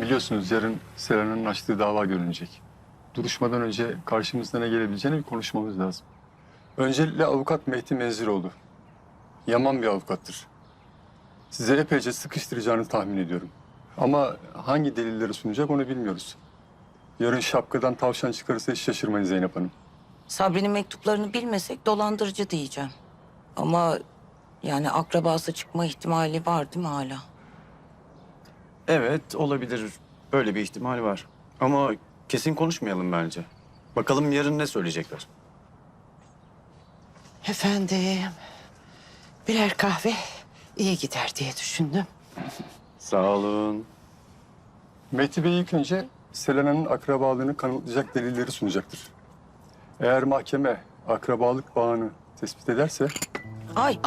Biliyorsunuz yarın Serena'nın açtığı dava görünecek. Duruşmadan önce karşımızda ne gelebileceğini bir konuşmamız lazım. Öncelikle avukat Mehdi Menziroğlu. Yaman bir avukattır. Size epeyce sıkıştıracağını tahmin ediyorum. Ama hangi delilleri sunacak onu bilmiyoruz. Yarın şapkadan tavşan çıkarırsa hiç şaşırmayın Zeynep Hanım. Sabri'nin mektuplarını bilmesek dolandırıcı diyeceğim. Ama yani akrabası çıkma ihtimali var değil mi hala? Evet olabilir. Böyle bir ihtimal var. Ama kesin konuşmayalım bence. Bakalım yarın ne söyleyecekler. Efendim, birer kahve iyi gider diye düşündüm. Sağ olun. Mehdi Bey ilk önce Selena'nın akrabalığını kanıtlayacak delilleri sunacaktır. Eğer mahkeme akrabalık bağını tespit ederse Ay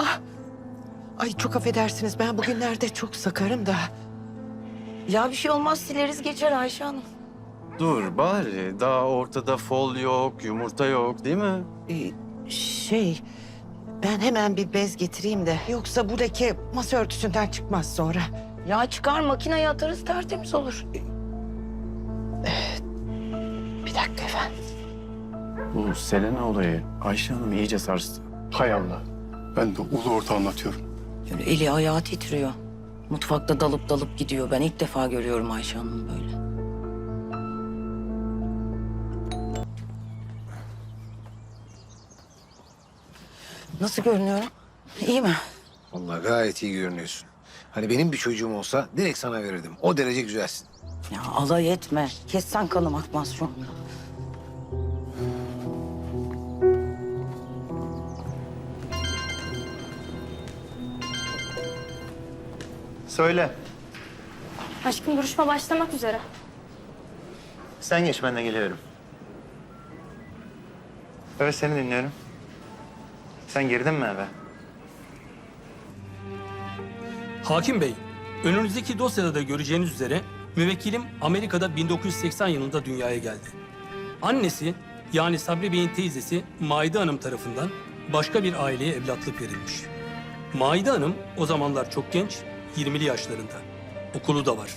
Ay çok affedersiniz, ben bugünlerde çok sakarım da. Ya bir şey olmaz sileriz geçer Ayşe Hanım. Dur bari daha ortada fol yok, yumurta yok değil mi? Ee, şey, ben hemen bir bez getireyim de. Yoksa bu leke masa örtüsünden çıkmaz sonra. Ya çıkar makineye atarız tertemiz olur. Bir dakika efendim. Bu Selena olayı Ayşe Hanım iyice sarstı. hay Allah. Ben de ulu orta anlatıyorum. Böyle eli ayağı titriyor. Mutfakta dalıp dalıp gidiyor. Ben ilk defa görüyorum Ayşe Hanım'ı böyle. Nasıl görünüyorum? İyi mi? Vallahi gayet iyi görünüyorsun. Hani benim bir çocuğum olsa direkt sana verirdim. O derece güzelsin. Ya alay etme. Kessen kanım akmaz şu anda. Söyle. Aşkım duruşma başlamak üzere. Sen geç ben de geliyorum. Evet seni dinliyorum. Sen girdin mi eve? Hakim Bey, önünüzdeki dosyada da göreceğiniz üzere müvekkilim Amerika'da 1980 yılında dünyaya geldi. Annesi yani Sabri Bey'in teyzesi Maide Hanım tarafından başka bir aileye evlatlık verilmiş. Maide Hanım o zamanlar çok genç, 20'li yaşlarında. Okulu da var.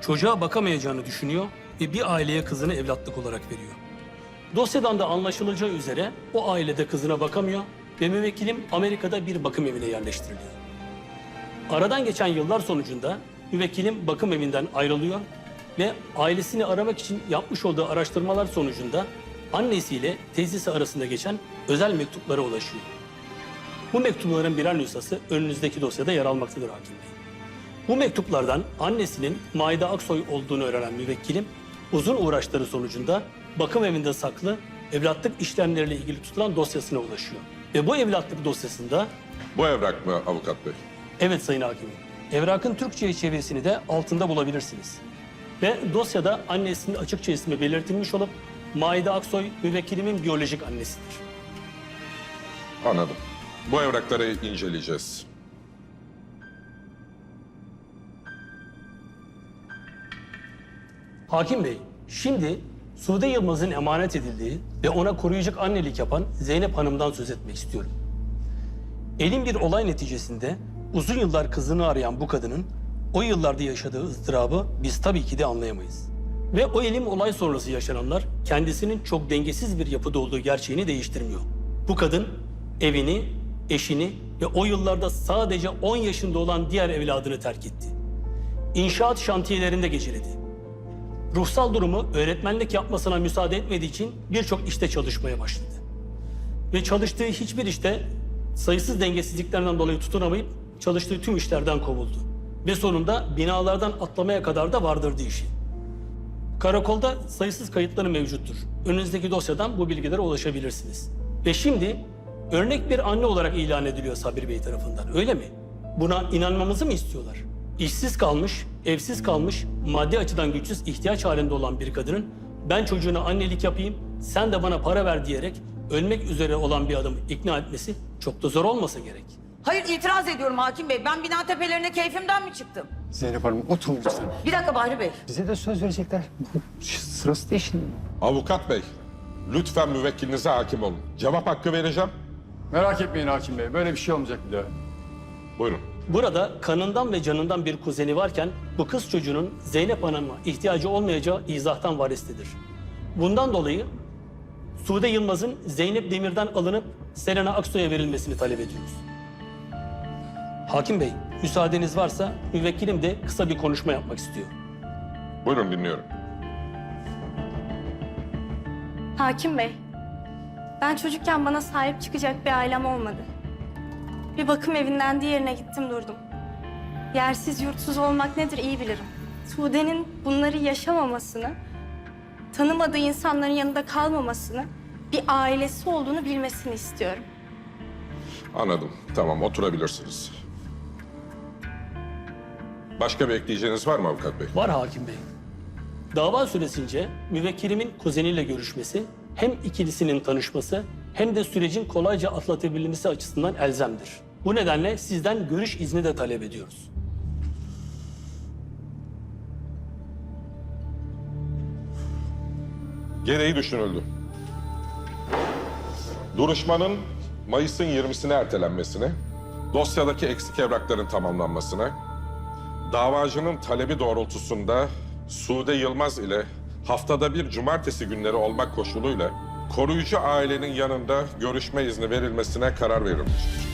Çocuğa bakamayacağını düşünüyor ve bir aileye kızını evlatlık olarak veriyor. Dosyadan da anlaşılacağı üzere o ailede kızına bakamıyor ve müvekkilim Amerika'da bir bakım evine yerleştiriliyor. Aradan geçen yıllar sonucunda müvekkilim bakım evinden ayrılıyor ve ailesini aramak için yapmış olduğu araştırmalar sonucunda annesiyle teyzesi arasında geçen özel mektuplara ulaşıyor. Bu mektupların birer nüshası önünüzdeki dosyada yer almaktadır hakim bey. Bu mektuplardan annesinin Maide Aksoy olduğunu öğrenen müvekkilim uzun uğraşları sonucunda bakım evinde saklı evlatlık işlemleriyle ilgili tutulan dosyasına ulaşıyor. Ve bu evlatlık dosyasında Bu evrak mı avukat bey? Evet Sayın Hakimim. Evrakın Türkçe'ye çevirisini de altında bulabilirsiniz. Ve dosyada annesinin açıkça ismi belirtilmiş olup Maide Aksoy müvekkilimin biyolojik annesidir. Anladım. Bu evrakları inceleyeceğiz. Hakim Bey, şimdi Sude Yılmaz'ın emanet edildiği ve ona koruyacak annelik yapan Zeynep Hanım'dan söz etmek istiyorum. Elin bir olay neticesinde uzun yıllar kızını arayan bu kadının o yıllarda yaşadığı ızdırabı biz tabii ki de anlayamayız. Ve o elim olay sonrası yaşananlar kendisinin çok dengesiz bir yapıda olduğu gerçeğini değiştirmiyor. Bu kadın evini, eşini ve o yıllarda sadece 10 yaşında olan diğer evladını terk etti. İnşaat şantiyelerinde geceledi. Ruhsal durumu öğretmenlik yapmasına müsaade etmediği için birçok işte çalışmaya başladı. Ve çalıştığı hiçbir işte sayısız dengesizliklerden dolayı tutunamayıp çalıştığı tüm işlerden kovuldu. Ve sonunda binalardan atlamaya kadar da vardırdı işi. Karakolda sayısız kayıtları mevcuttur. Önünüzdeki dosyadan bu bilgilere ulaşabilirsiniz. Ve şimdi örnek bir anne olarak ilan ediliyor Sabri Bey tarafından. Öyle mi? Buna inanmamızı mı istiyorlar? İşsiz kalmış, evsiz kalmış, maddi açıdan güçsüz ihtiyaç halinde olan bir kadının ben çocuğuna annelik yapayım, sen de bana para ver diyerek ölmek üzere olan bir adamı ikna etmesi çok da zor olmasa gerek. Hayır itiraz ediyorum hakim bey. Ben bina tepelerine keyfimden mi çıktım? Zeynep Hanım oturun lütfen. Bir dakika Bahri Bey. Bize de söz verecekler. Sırası değil şimdi. Avukat bey, lütfen müvekkilinize hakim olun. Cevap hakkı vereceğim. Merak etmeyin hakim bey. Böyle bir şey olmayacak bir daha. Buyurun. Burada kanından ve canından bir kuzeni varken bu kız çocuğunun Zeynep Hanım'a ihtiyacı olmayacağı izahtan varislidir. Bundan dolayı Sude Yılmaz'ın Zeynep Demir'den alınıp Selena Aksoy'a verilmesini talep ediyoruz. Hakim Bey, müsaadeniz varsa müvekkilim de kısa bir konuşma yapmak istiyor. Buyurun dinliyorum. Hakim Bey, ben çocukken bana sahip çıkacak bir ailem olmadı. Bir bakım evinden diğerine gittim durdum. Yersiz yurtsuz olmak nedir iyi bilirim. Sude'nin bunları yaşamamasını, tanımadığı insanların yanında kalmamasını, bir ailesi olduğunu bilmesini istiyorum. Anladım. Tamam oturabilirsiniz. Başka bir ekleyeceğiniz var mı avukat bey? Var hakim bey. Dava süresince müvekkilimin kuzeniyle görüşmesi hem ikilisinin tanışması hem de sürecin kolayca atlatabilmesi açısından elzemdir. Bu nedenle sizden görüş izni de talep ediyoruz. Gereği düşünüldü. Duruşmanın Mayıs'ın 20'sine ertelenmesine, dosyadaki eksik evrakların tamamlanmasına, davacının talebi doğrultusunda Sude Yılmaz ile haftada bir cumartesi günleri olmak koşuluyla koruyucu ailenin yanında görüşme izni verilmesine karar verilmiştir.